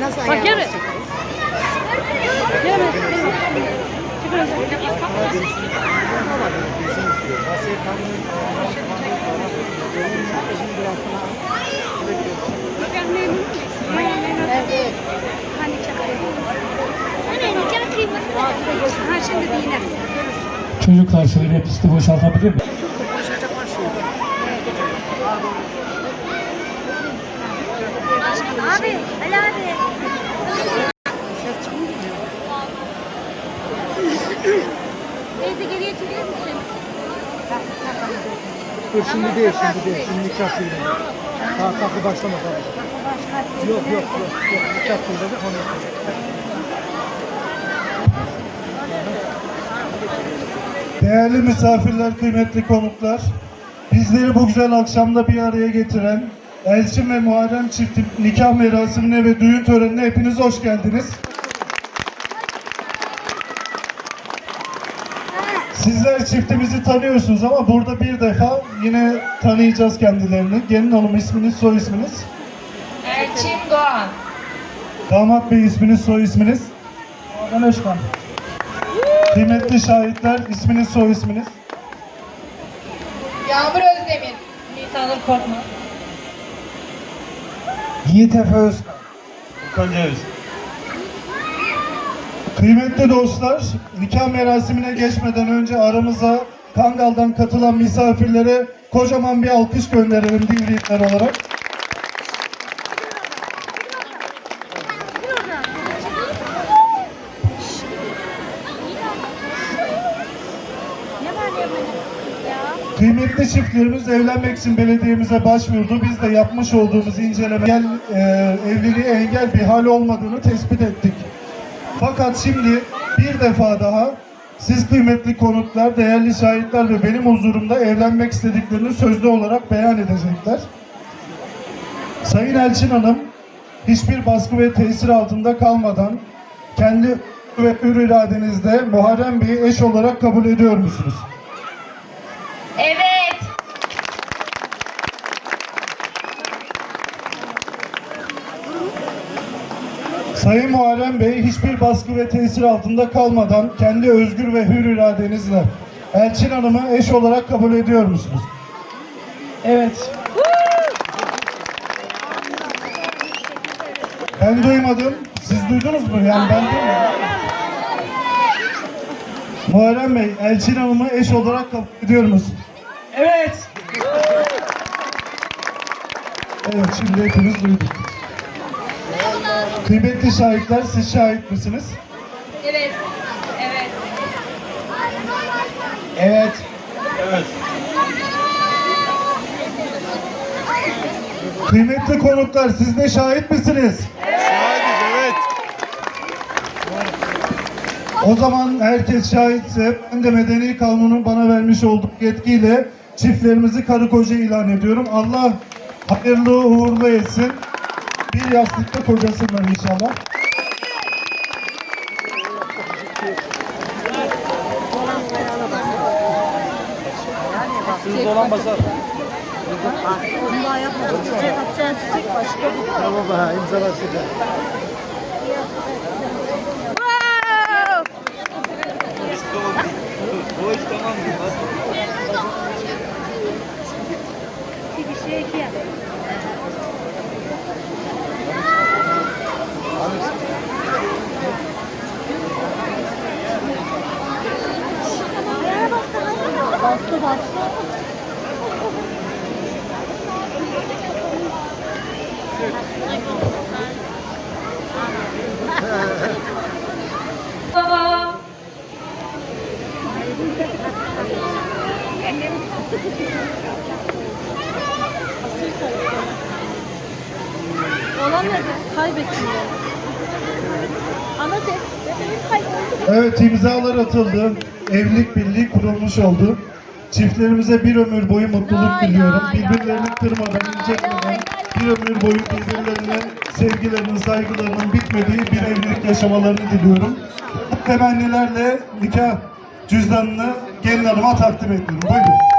Nasıl Bak şimdi dinersin. Çocuklar şöyle pisti boşaltabilir mi? Abi, Ali abi. Teyze geriye çekilir misin? Dur şimdi değil, şimdi değil. Şimdi nikah değil. Daha takı başlama tabii. Yok yok yok. yok. Nikah kıyılacak onu yapacak. Değerli misafirler, kıymetli konuklar, bizleri bu güzel akşamda bir araya getiren Elçin ve Muharrem çifti nikah merasimine ve düğün törenine hepiniz hoş geldiniz. Sizler çiftimizi tanıyorsunuz ama burada bir defa yine tanıyacağız kendilerini. Gelin hanım isminiz, soy isminiz. Elçin Doğan. Damat bey isminiz, soy isminiz. Hakan Özkan. Kıymetli şahitler, isminiz, soy isminiz. Yağmur Özdemir. Nisanur Korkma. Yiğit Efe Özkan. Kıymetli dostlar, nikah merasimine geçmeden önce aramıza Kangal'dan katılan misafirlere kocaman bir alkış gönderelim dinleyiciler olarak. Kıymetli çiftlerimiz evlenmek için belediyemize başvurdu. Biz de yapmış olduğumuz inceleme engel, e, evliliğe engel bir hal olmadığını tespit ettik. Fakat şimdi bir defa daha siz kıymetli konuklar, değerli şahitler ve benim huzurumda evlenmek istediklerini sözlü olarak beyan edecekler. Sayın Elçin Hanım, hiçbir baskı ve tesir altında kalmadan kendi ve hür iradenizde Muharrem Bey'i eş olarak kabul ediyor musunuz? Evet. Sayın Muharrem Bey hiçbir baskı ve tesir altında kalmadan kendi özgür ve hür iradenizle Elçin Hanım'ı eş olarak kabul ediyor musunuz? Evet. Ben duymadım. Siz duydunuz mu? Yani ben duymadım. Muharrem Bey, Elçin Hanım'ı eş olarak kabul ediyor musunuz? Evet. Evet, şimdi hepimiz duyduk. Kıymetli şahitler, siz şahit misiniz? Evet. Evet. Evet. Kıymetli konuklar siz de şahit misiniz? Şahidiz evet. O zaman herkes şahitse ben de Medeni Kanun'un bana vermiş olduğu yetkiyle çiftlerimizi karı koca ilan ediyorum. Allah hayırlı uğurlu etsin. Bir yastıkta kocasınlar inşallah. Bundan yapmadım. Çiçek atacağın çiçek başka bir Tamam ha imzalar sizde. Bir şey iki bastı bastı. Nerede? Kaybettim yani. Ana ses. Evet imzalar atıldı. Evlilik birliği kurulmuş oldu. Çiftlerimize bir ömür boyu mutluluk diliyorum. Birbirlerini kırmadan, incitmeden bir ömür boyu birbirlerine sevgilerinin, saygılarının bitmediği bir evlilik yaşamalarını diliyorum. Bu temennilerle nikah cüzdanını gelin hanıma takdim ediyorum. Buyurun.